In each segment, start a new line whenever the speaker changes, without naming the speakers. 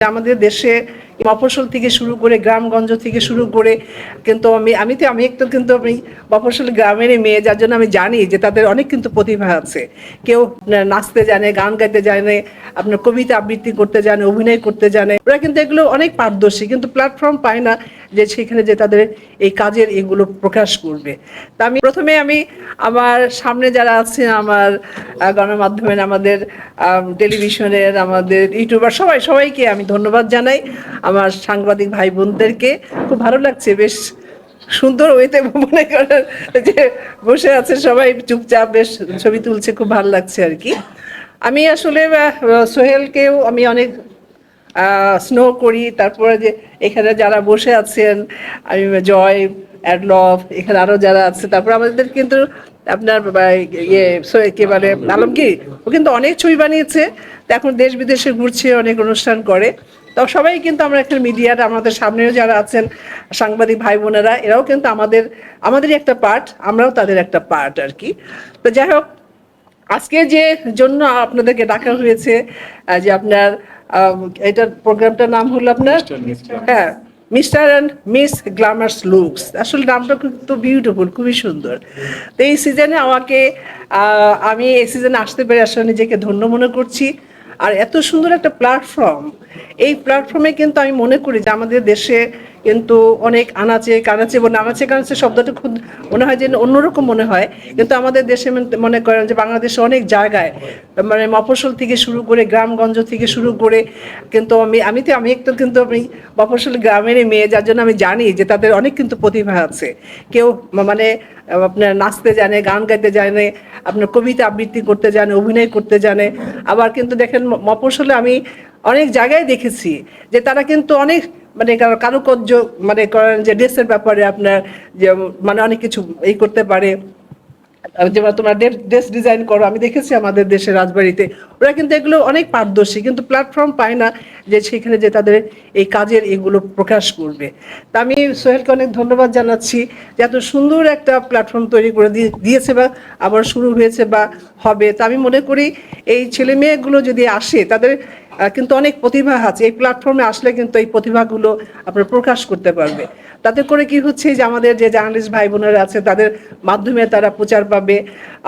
আমাদের দেশে মফস্বল থেকে শুরু করে গ্রামগঞ্জ থেকে শুরু করে কিন্তু আমি আমি তো, আমি একটু কিন্তু আমি মফস্বল গ্রামেরই মেয়ে, যার জন্য আমি জানি যে তাদের অনেক কিন্তু প্রতিভা আছে। কেউ নাচতে জানে, গান গাইতে জানে, আপনার কবিতা আবৃত্তি করতে জানে, অভিনয় করতে জানে। ওরা কিন্তু এগুলো অনেক পারদর্শী, কিন্তু প্ল্যাটফর্ম পায় না যে সেখানে যে তাদের এই কাজের এগুলো প্রকাশ করবে। তা আমি প্রথমে আমি আমার সামনে যারা আছে, আমার গণমাধ্যমের, আমাদের টেলিভিশনের আমাদের ইউটিউবার, সবাই, সবাইকে আমি ধন্যবাদ জানাই। আমার সাংবাদিক ভাই বোনদেরকে খুব ভালো লাগছে। বেশ সুন্দর ওয়েতে মনে করেন যে বসে আছে সবাই চুপচাপ, বেশ ছবি তুলছে, খুব ভালো লাগছে আর কি। আমি আসলে সোহেলকেও আমি অনেক স্নো করি। তারপরে যে এখানে যারা বসে আছেন, আমি জয় অ্যাডলভ এখানে আরও যারা আছে, তারপর আমাদের কিন্তু আপনার ইয়ে কি বলে, আলমগীর, ও কিন্তু অনেক ছবি বানিয়েছে। এখন দেশ বিদেশে ঘুরছে, অনেক অনুষ্ঠান করে। তো সবাই কিন্তু আমরা একটা মিডিয়ার আমাদের সামনেও যারা আছেন সাংবাদিক ভাই বোনেরা এরাও কিন্তু আমাদের আমাদেরই একটা পার্ট আমরাও তাদের একটা পার্ট আর কি তো যাই হোক আজকে যে জন্য আপনাদেরকে ডাকা হয়েছে যে আপনার এটার প্রোগ্রামটার নাম হলো আপনার হ্যাঁ mister and miss glamours looks আসলে নামটা কিন্তু বিউটিফুল খুবই সুন্দর। তো এই সিজনে আমাকে আহ, আমি এই সিজনে আসতে পেরে আসলে নিজেকে ধন্য মনে করছি। আর এত সুন্দর একটা প্ল্যাটফর্ম এই প্ল্যাটফর্মে কিন্তু আমি মনে করি যে আমাদের দেশে কিন্তু অনেক আনাচে কানাচে এবং নানাচে কানাচে শব্দটা খুব মনে হয় যে অন্যরকম মনে হয়। কিন্তু আমাদের দেশে মনে করেন যে বাংলাদেশে অনেক জায়গায় মানে মফস্বল থেকে শুরু করে গ্রামগঞ্জ থেকে শুরু করে, কিন্তু আমি আমি তো, আমি একটু কিন্তু আমি মফস্বল গ্রামেরই মেয়ে, যার জন্য আমি জানি যে তাদের অনেক কিন্তু প্রতিভা আছে। কেউ মানে আপনার নাচতে জানে, গান গাইতে জানে, আপনার কবিতা আবৃত্তি করতে জানে, অভিনয় করতে জানে। আবার কিন্তু দেখেন ম- মফস্বলে আমি অনেক জায়গায় দেখেছি যে তারা কিন্তু অনেক মানে কারো- কারুকার্য মানে করেন যে ড্রেসের ব্যাপারে আপনার যে মানে অনেক কিছু এই করতে পারে। যেমন তোমরা ড্রেস ডিজাইন করো, আমি দেখেছি আমাদের দেশের রাজবাড়িতে। ওরা কিন্তু এগুলো অনেক পারদর্শী, কিন্তু প্ল্যাটফর্ম পায় না যে সেখানে যে তাদের এই কাজের এগুলো প্রকাশ করবে। তা আমি সোহেলকে অনেক ধন্যবাদ জানাচ্ছি যে এত সুন্দর একটা প্ল্যাটফর্ম তৈরি করে দিয়ে- দিয়েছে বা আবার শুরু হয়েছে বা হবে। তা আমি মনে করি এই ছেলে মেয়েগুলো যদি আসে, তাদের কিন্তু অনেক প্রতিভা আছে। এই প্ল্যাটফর্মে আসলে কিন্তু এই প্রতিভাগুলো আপনার প্রকাশ করতে পারবে। তাতে করে কি হচ্ছে যে আমাদের যে জার্নালিস্ট ভাই বোনেরা আছে, তাদের মাধ্যমে তারা প্রচার পাবে।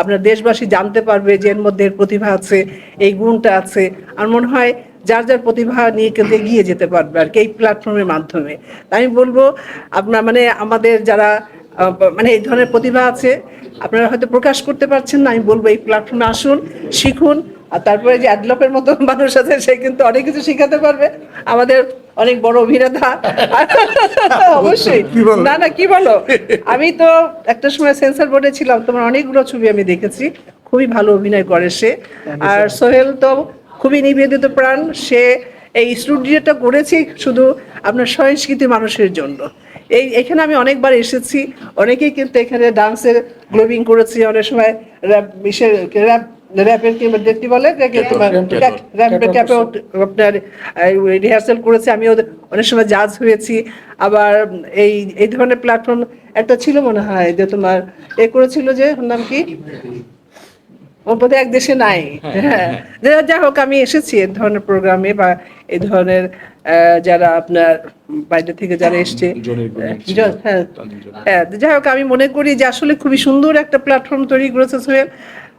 আপনার দেশবাসী জানতে পারবে যে এর মধ্যে প্রতিভা আছে, এই গুণটা আছে। আর মনে হয় যার যার প্রতিভা নিয়ে কিন্তু এগিয়ে যেতে পারবে আর কি এই প্ল্যাটফর্মের মাধ্যমে। তাই আমি বলব, আপনার মানে আমাদের যারা মানে এই ধরনের প্রতিভা আছে, আপনারা হয়তো প্রকাশ করতে পারছেন না। আমি বলব এই প্ল্যাটফর্মে আসুন, শিখুন আর তারপরে যে অ্যাডলপের মতো মানুষ আছে সে কিন্তু অনেক কিছু শিখাতে পারবে। আমাদের অনেক বড় অভিনেতা। অবশ্যই। না না কি বলো? আমি তো একটা সময় সেন্সার বোর্ডে ছিলাম তোমার অনেকগুলো ছবি আমি দেখেছি। খুবই ভালো অভিনয় করে সে। আর সোহেল তো খুবই নিবেদিত প্রাণ। সে এই স্টুডিওটা করেছি শুধু আপনার সংস্কৃতি মানুষের জন্য। এই এখানে আমি অনেকবার এসেছি। অনেকেই কিন্তু এখানে ডান্সের গ্লোবিং করেছি। অনেক সময় র্যাপ র্যাপ র্যাপের কি দেখতে বলে যে তোমার র্যাপের ক্যাপে আপনার রিহার্সাল করেছি আমি ওদের অনেক সময় জাজ হয়েছি। আবার এই এই ধরনের প্ল্যাটফর্ম একটা ছিল মনে হয় যে তোমার এ করেছিল যে ওর নাম কি? ও বোধহয় এক দেশে নাই। হ্যাঁ যাই হোক আমি এসেছি এই ধরনের প্রোগ্রামে বা এই ধরনের আহ, যারা আপনার বাইরে থেকে যারা এসছে। হ্যাঁ হ্যাঁ। যাই হোক আমি মনে করি যে আসলে খুবই সুন্দর একটা প্ল্যাটফর্ম তৈরি করেছে সোহেল।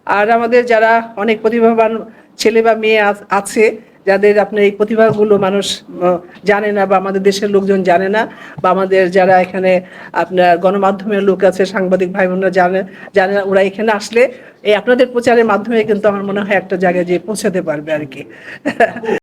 আর আমাদের যারা অনেক প্রতিভাবান ছেলে বা মেয়ে আছে, যাদের আপনার এই প্রতিভাগুলো মানুষ জানে না বা আমাদের দেশের লোকজন জানে না বা আমাদের যারা এখানে আপনার গণমাধ্যমের লোক আছে, সাংবাদিক ভাই বোনরা জানে জানে না, ওরা এখানে আসলে এই আপনাদের প্রচারের মাধ্যমে কিন্তু আমার মনে হয় একটা জায়গায় যে পৌঁছাতে পারবে আর কি।